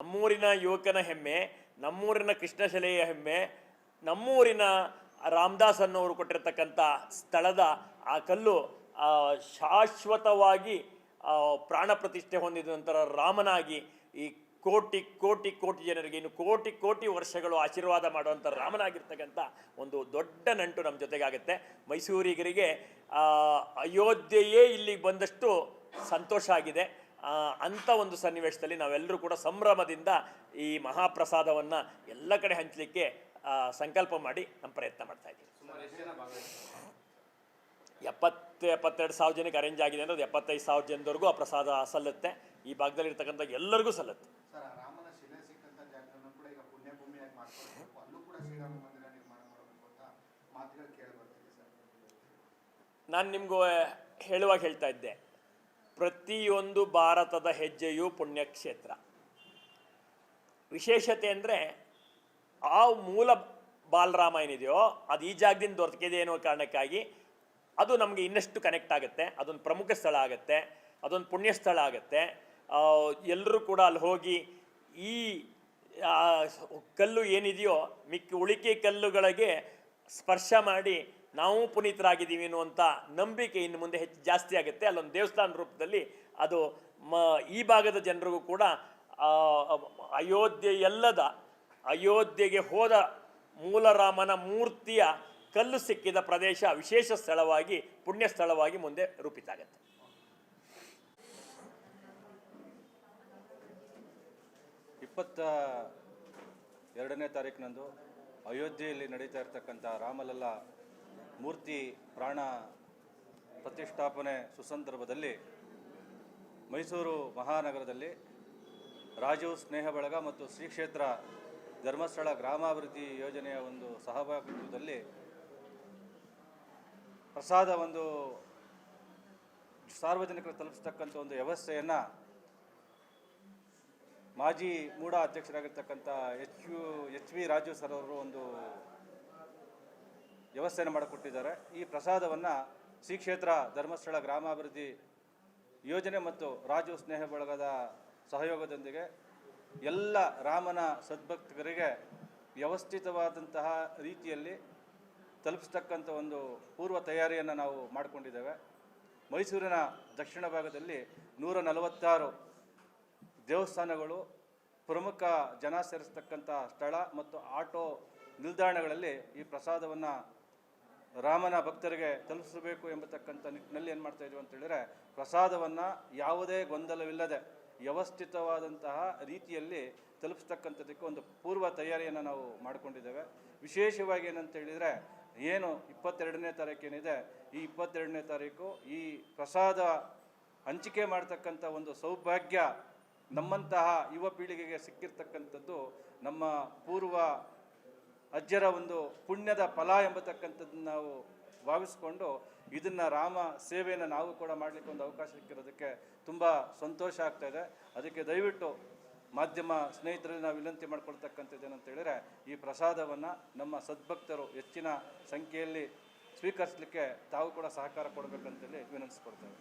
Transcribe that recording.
ನಮ್ಮೂರಿನ ಯುವಕನ ಹೆಮ್ಮೆ, ನಮ್ಮೂರಿನ ಕೃಷ್ಣಶಿಲೆಯ ಹೆಮ್ಮೆ, ನಮ್ಮೂರಿನ ರಾಮದಾಸ್ ಅನ್ನೋರು ಕೊಟ್ಟಿರ್ತಕ್ಕಂಥ ಸ್ಥಳದ ಆ ಕಲ್ಲು ಶಾಶ್ವತವಾಗಿ ಪ್ರಾಣ ಪ್ರತಿಷ್ಠೆ ಹೊಂದಿದ ನಂತರ ರಾಮನಾಗಿ ಈ ಕೋಟಿ ಕೋಟಿ ಕೋಟಿ ಜನರಿಗೆ, ಇನ್ನು ಕೋಟಿ ಕೋಟಿ ವರ್ಷಗಳು ಆಶೀರ್ವಾದ ಮಾಡುವಂಥ ರಾಮನಾಗಿರ್ತಕ್ಕಂಥ ಒಂದು ದೊಡ್ಡ ನಂಟು ನಮ್ಮ ಜೊತೆಗಾಗುತ್ತೆ. ಮೈಸೂರಿಗರಿಗೆ ಅಯೋಧ್ಯೆಯೇ ಇಲ್ಲಿಗೆ ಬಂದಷ್ಟು ಸಂತೋಷ ಆಗಿದೆ. ಅಂಥ ಒಂದು ಸನ್ನಿವೇಶದಲ್ಲಿ ನಾವೆಲ್ಲರೂ ಕೂಡ ಸಂಭ್ರಮದಿಂದ ಈ ಮಹಾಪ್ರಸಾದವನ್ನು ಎಲ್ಲ ಕಡೆ ಹಂಚಲಿಕ್ಕೆ ಸಂಕಲ್ಪ ಮಾಡಿ ನಮ್ಮ ಪ್ರಯತ್ನ ಮಾಡ್ತಾ ಇದ್ದೀವಿ. ಎಪ್ಪತ್ತು ಎಪ್ಪತ್ತೆರಡು ಸಾವಿರ ಜನಕ್ಕೆ ಅರೇಂಜ್ ಆಗಿದೆ ಅಂದ್ರೆ ಅದು ಎಪ್ಪತ್ತೈದು ಸಾವಿರ ಜನದವರೆಗೂ ಆ ಪ್ರಸಾದ ಸಲ್ಲುತ್ತೆ. ಈ ಭಾಗದಲ್ಲಿ ಇರ್ತಕ್ಕಂಥ ಎಲ್ಲರಿಗೂ ಸಲ್ಲುತ್ತೆ. ನಾನು ನಿಮಗೂ ಹೇಳುವಾಗ ಹೇಳ್ತಾ ಇದ್ದೆ. ಪ್ರತಿಯೊಂದು ಭಾರತದ ಹೆಜ್ಜೆಯು ಪುಣ್ಯಕ್ಷೇತ್ರ. ವಿಶೇಷತೆ ಅಂದರೆ ಆ ಮೂಲ ಬಾಲರಾಮ ಏನಿದೆಯೋ ಅದು ಈ ಜಾಗದಿಂದ ದೊರಕಿದೆ ಅನ್ನೋ ಕಾರಣಕ್ಕಾಗಿ ಅದು ನಮಗೆ ಇನ್ನಷ್ಟು ಕನೆಕ್ಟ್ ಆಗುತ್ತೆ. ಅದೊಂದು ಪ್ರಮುಖ ಸ್ಥಳ ಆಗುತ್ತೆ. ಅದೊಂದು ಪುಣ್ಯ ಸ್ಥಳ ಆಗುತ್ತೆ. ಎಲ್ಲರೂ ಕೂಡ ಅಲ್ಲಿ ಹೋಗಿ ಈ ಕಲ್ಲು ಏನಿದೆಯೋ, ಮಿಕ್ಕಿ ಉಳಿಕೆ ಕಲ್ಲುಗಳಿಗೆ ಸ್ಪರ್ಶ ಮಾಡಿ ನಾವು ಪುನೀತರಾಗಿದ್ದೀವಿ ಅನ್ನುವಂಥ ನಂಬಿಕೆ ಇನ್ನು ಮುಂದೆ ಹೆಚ್ಚು ಜಾಸ್ತಿ ಆಗುತ್ತೆ. ಅಲ್ಲೊಂದು ದೇವಸ್ಥಾನ ರೂಪದಲ್ಲಿ ಅದು ಮ, ಈ ಭಾಗದ ಜನರಿಗೂ ಕೂಡ ಅಯೋಧ್ಯೆಯಲ್ಲದ ಅಯೋಧ್ಯೆಗೆ ಹೋದ ಮೂಲರಾಮನ ಮೂರ್ತಿಯ ಕಲ್ಲು ಸಿಕ್ಕಿದ ಪ್ರದೇಶ ವಿಶೇಷ ಸ್ಥಳವಾಗಿ, ಪುಣ್ಯ ಸ್ಥಳವಾಗಿ ಮುಂದೆ ರೂಪಿತ ಆಗುತ್ತೆ ಇಪ್ಪತ್ತ ಎರಡನೇ ತಾರೀಕಿನಂದು ಅಯೋಧ್ಯೆಯಲ್ಲಿ ನಡೀತಾ ಇರ್ತಕ್ಕಂಥ ರಾಮಲಲ್ಲ ಮೂರ್ತಿ ಪ್ರಾಣ ಪ್ರತಿಷ್ಠಾಪನೆ ಸುಸಂದರ್ಭದಲ್ಲಿ ಮೈಸೂರು ಮಹಾನಗರದಲ್ಲಿ ರಾಜೀವ್ ಸ್ನೇಹ ಬಳಗ ಮತ್ತು ಶ್ರೀ ಕ್ಷೇತ್ರ ಧರ್ಮಸ್ಥಳ ಗ್ರಾಮಾಭಿವೃದ್ಧಿ ಯೋಜನೆಯ ಒಂದು ಸಹಭಾಗಿತ್ವದಲ್ಲಿ ಪ್ರಸಾದ ಒಂದು ಸಾರ್ವಜನಿಕರು ತಲುಪಿಸ್ತಕ್ಕಂಥ ಒಂದು ವ್ಯವಸ್ಥೆಯನ್ನು ಮಾಜಿ ಮೂಡ ಅಧ್ಯಕ್ಷರಾಗಿರ್ತಕ್ಕಂಥ H U, H V Raju sir ಅವರು ಒಂದು ವ್ಯವಸ್ಥೆಯನ್ನು ಮಾಡಿಕೊಟ್ಟಿದ್ದಾರೆ. ಈ ಪ್ರಸಾದವನ್ನು ಶ್ರೀ ಕ್ಷೇತ್ರ ಧರ್ಮಸ್ಥಳ ಗ್ರಾಮಾಭಿವೃದ್ಧಿ ಯೋಜನೆ ಮತ್ತು ರಾಜು ಸ್ನೇಹ ಬಳಗದ ಸಹಯೋಗದೊಂದಿಗೆ ಎಲ್ಲ ರಾಮನ ಸದ್ಭಕ್ತರಿಗೆ ವ್ಯವಸ್ಥಿತವಾದಂತಹ ರೀತಿಯಲ್ಲಿ ತಲುಪಿಸ್ತಕ್ಕಂಥ ಒಂದು ಪೂರ್ವ ತಯಾರಿಯನ್ನು ನಾವು ಮಾಡಿಕೊಂಡಿದ್ದೇವೆ. ಮೈಸೂರಿನ ದಕ್ಷಿಣ ಭಾಗದಲ್ಲಿ ನೂರ ನಲವತ್ತಾರು ದೇವಸ್ಥಾನಗಳು ಪ್ರಮುಖ ಜನ ಸೇರಿಸ್ತಕ್ಕಂಥ ಸ್ಥಳ ಮತ್ತು ಆಟೋ ನಿಲ್ದಾಣಗಳಲ್ಲಿ ಈ ಪ್ರಸಾದವನ್ನು ರಾಮನ ಭಕ್ತರಿಗೆ ತಲುಪಿಸಬೇಕು ಎಂಬತಕ್ಕಂಥ ನಿಟ್ಟಿನಲ್ಲಿ ಏನು ಮಾಡ್ತಾ ಅಂತ ಹೇಳಿದ್ರೆ ಪ್ರಸಾದವನ್ನು ಯಾವುದೇ ಗೊಂದಲವಿಲ್ಲದೆ ವ್ಯವಸ್ಥಿತವಾದಂತಹ ರೀತಿಯಲ್ಲಿ ತಲುಪಿಸ್ತಕ್ಕಂಥದ್ದಕ್ಕೆ ಒಂದು ಪೂರ್ವ ತಯಾರಿಯನ್ನು ನಾವು ಮಾಡಿಕೊಂಡಿದ್ದೇವೆ. ವಿಶೇಷವಾಗಿ ಏನಂತ ಹೇಳಿದರೆ ಏನು ಇಪ್ಪತ್ತೆರಡನೇ ತಾರೀಕು ಏನಿದೆ, ಈ ಇಪ್ಪತ್ತೆರಡನೇ ತಾರೀಕು ಈ ಪ್ರಸಾದ ಹಂಚಿಕೆ ಮಾಡ್ತಕ್ಕಂಥ ಒಂದು ಸೌಭಾಗ್ಯ ನಮ್ಮಂತಹ ಯುವ ಪೀಳಿಗೆಗೆ ಸಿಕ್ಕಿರ್ತಕ್ಕಂಥದ್ದು ನಮ್ಮ ಪೂರ್ವ ಅಜ್ಜರ ಒಂದು ಪುಣ್ಯದ ಫಲ ಎಂಬತಕ್ಕಂಥದ್ದನ್ನು ನಾವು ಭಾವಿಸ್ಕೊಂಡು ಇದನ್ನು ರಾಮ ಸೇವೆಯನ್ನು ನಾವು ಕೂಡ ಮಾಡಲಿಕ್ಕೆ ಒಂದು ಅವಕಾಶ ಸಿಕ್ಕಿರೋದಕ್ಕೆ ತುಂಬ ಸಂತೋಷ ಆಗ್ತಾ ಇದೆ. ಅದಕ್ಕೆ ದಯವಿಟ್ಟು ಮಾಧ್ಯಮ ಸ್ನೇಹಿತರಲ್ಲಿ ನಾವು ವಿನಂತಿ ಮಾಡ್ಕೊಳ್ತಕ್ಕಂಥದ್ದು ಹೇಳಿದರೆ ಹೇಳಿದ್ರೆ, ಈ ಪ್ರಸಾದವನ್ನು ನಮ್ಮ ಸದ್ಭಕ್ತರು ಹೆಚ್ಚಿನ ಸಂಖ್ಯೆಯಲ್ಲಿ ಸ್ವೀಕರಿಸಲಿಕ್ಕೆ ತಾವು ಕೂಡ ಸಹಕಾರ ಕೊಡಬೇಕಂತೇಳಿ ವಿನಂತಿಸ್ಕೊಡ್ತೇವೆ